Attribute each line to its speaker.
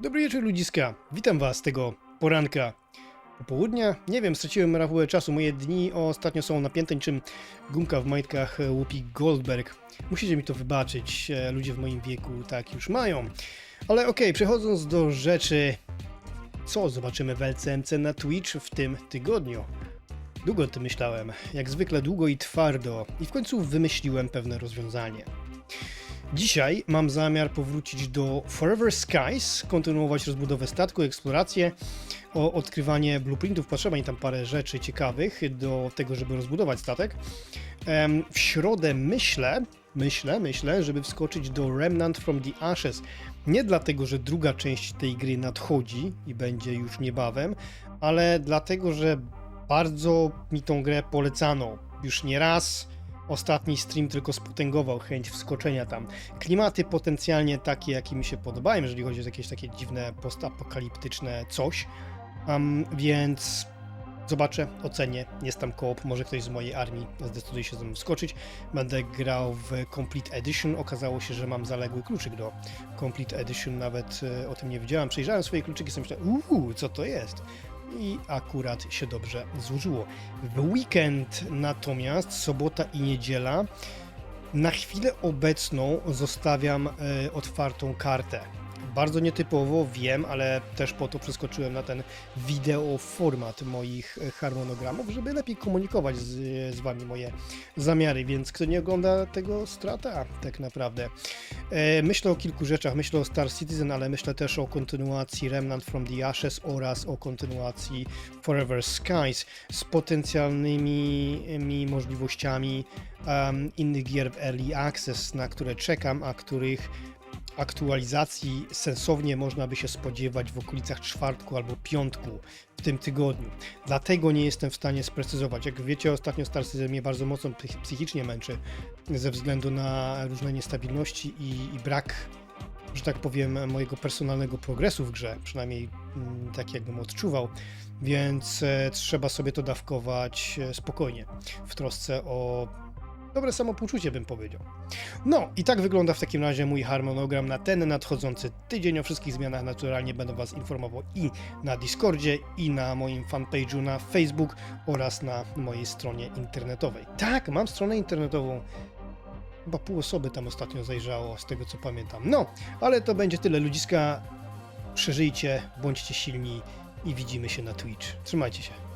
Speaker 1: Dobry wieczór ludziska, witam was tego poranka, popołudnia. Nie wiem, straciłem rachubę czasu, moje dni ostatnio są napięte niczym gumka w majtkach Whoopi Goldberg. Musicie mi to wybaczyć, e, ludzie w moim wieku tak już mają. Ale okej, przechodząc do rzeczy, co zobaczymy w LCMC na Twitch w tym tygodniu? Długo o tym myślałem, jak zwykle długo i twardo i w końcu wymyśliłem pewne rozwiązanie. Dzisiaj mam zamiar powrócić do Forever Skies, kontynuować rozbudowę statku, eksplorację, o odkrywanie blueprintów, potrzeba mi tam parę rzeczy ciekawych do tego, żeby rozbudować statek. W środę myślę, myślę, myślę, żeby wskoczyć do Remnant from the Ashes. Nie dlatego, że druga część tej gry nadchodzi i będzie już niebawem, ale dlatego, że bardzo mi tą grę polecano już nie raz. Ostatni stream tylko spotęgował chęć wskoczenia tam. Klimaty potencjalnie takie, jakie mi się podobają, jeżeli chodzi o jakieś takie dziwne, postapokaliptyczne coś. Um, więc zobaczę, ocenię. Jest tam koop, może ktoś z mojej armii zdecyduje się ze mną wskoczyć. Będę grał w Complete Edition. Okazało się, że mam zaległy kluczyk do Complete Edition, nawet e, o tym nie wiedziałem. Przejrzałem swoje kluczyki, sobie myślałem, uuu, co to jest? I akurat się dobrze złożyło. W weekend natomiast, sobota i niedziela, na chwilę obecną zostawiam e, otwartą kartę. Bardzo nietypowo, wiem, ale też po to przeskoczyłem na ten wideo format moich e, harmonogramów, żeby lepiej komunikować z, z wami moje zamiary, więc kto nie ogląda tego strata tak naprawdę. E, myślę o kilku rzeczach, myślę o Star Citizen, ale myślę też o kontynuacji Remnant from the Ashes oraz o kontynuacji Forever Skies z potencjalnymi mi możliwościami um, innych gier w Early Access, na które czekam, a których aktualizacji sensownie można by się spodziewać w okolicach czwartku albo piątku w tym tygodniu. Dlatego nie jestem w stanie sprecyzować. Jak wiecie, ostatnio Star Citizen mnie bardzo mocno psych- psychicznie męczy ze względu na różne niestabilności i, i brak, że tak powiem, mojego personalnego progresu w grze, przynajmniej mm, tak jakbym odczuwał, więc e, trzeba sobie to dawkować e, spokojnie, w trosce o dobre samopoczucie, bym powiedział. No i tak wygląda w takim razie mój harmonogram na ten nadchodzący tydzień. O wszystkich zmianach naturalnie będę Was informował i na Discordzie, i na moim fanpage'u na Facebook oraz na mojej stronie internetowej. Tak, mam stronę internetową. Chyba pół osoby tam ostatnio zajrzało, z tego co pamiętam. No, ale to będzie tyle ludziska. Przeżyjcie, bądźcie silni i widzimy się na Twitch. Trzymajcie się.